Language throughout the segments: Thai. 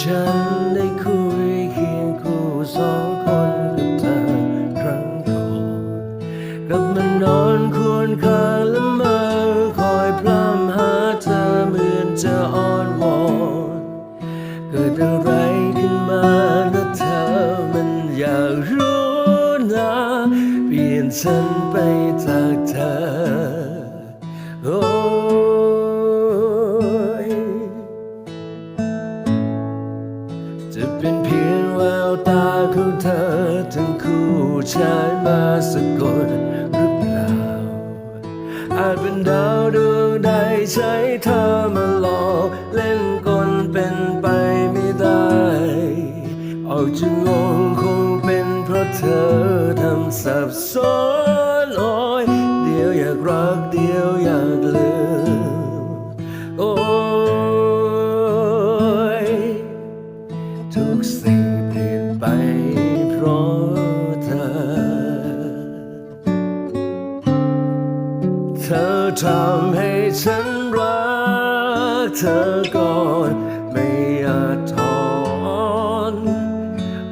ฉันได้คุยเคียงคู่สองคนกับเธอครั้งก่อนกับมานนอนควรคางละเมอคอยพร่ำหาเธอเหมือนจะอ้อนวอนเกิดอะไรขึ้นมานะเธอมันอยากรู้นะเปลี่ยนฉันไปจากเธอโจะเป็นเพียงแววตาของเธอ ทั้งคู่ชายมาสะกดหรือเปล่า อาจเป็นดาวดวงใดใช้เธอมาหลอกเล่นกลเป็นไปไม่ได้ ออกจะงงคงเป็นเพราะเธอทำสับสนโอยเดียวอยากรักเดียว ธอทำให้ฉันรักเธอก่อนไม่อาจถอน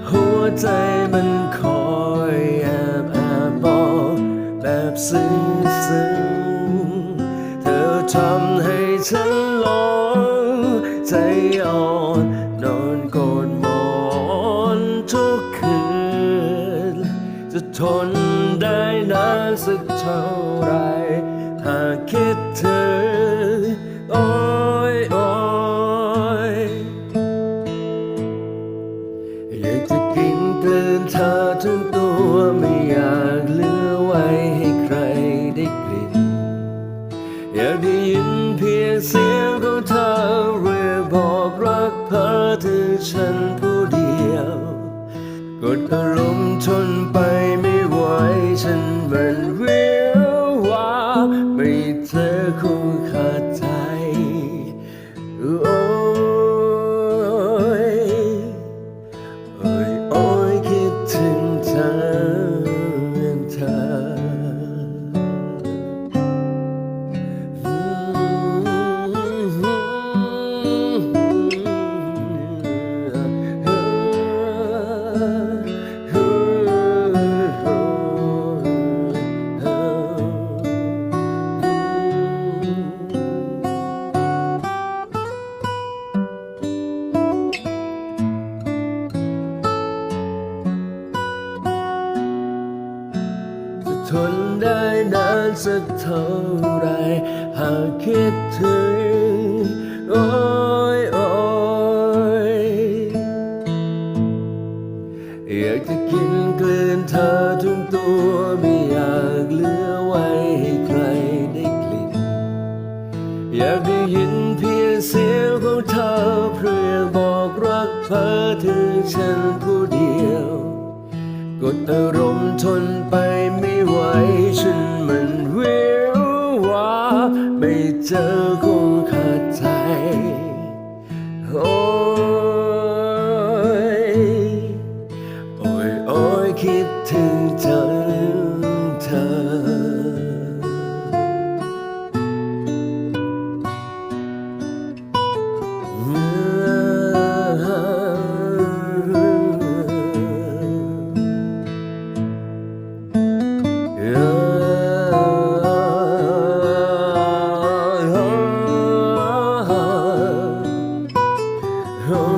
หัวใจมันคอยแอบแอบบอกแบบซึ้งซึ้งเธอทำให้ฉันหลงใจอ่อนนอนกอดหมอนทุกคืน จะทนได้นานสักเท่าไหรากคิดถึงโอ้ยโอ้ยอยากจะกินกลืนเธอทั้งตัวไม่อยากเหลือไว้ให้ใครได้กลิ่น อยากได้ยินเพียงเสียงของเธอเรียกบอกรักเธอถึงฉันผู้เดียวกดอารมณ์ทนไปไม่ไหวฉันมัน ถึ ทนได้นานสักเท่าไร หากคิดถึง โอ้ยโอ้ยอยากจะกินกลืนเธอทั้งตัวไม่อยากเหลือไว้ให้ใครได้กลิ่น อยากได้ยินเพียงเสียงของเธอเพื่อบอกรักเธอถึงฉันผู้เดียว กดอารมณ์ทนไปไม่ ไหวฉันมันเวียววาไม่เจอคน home.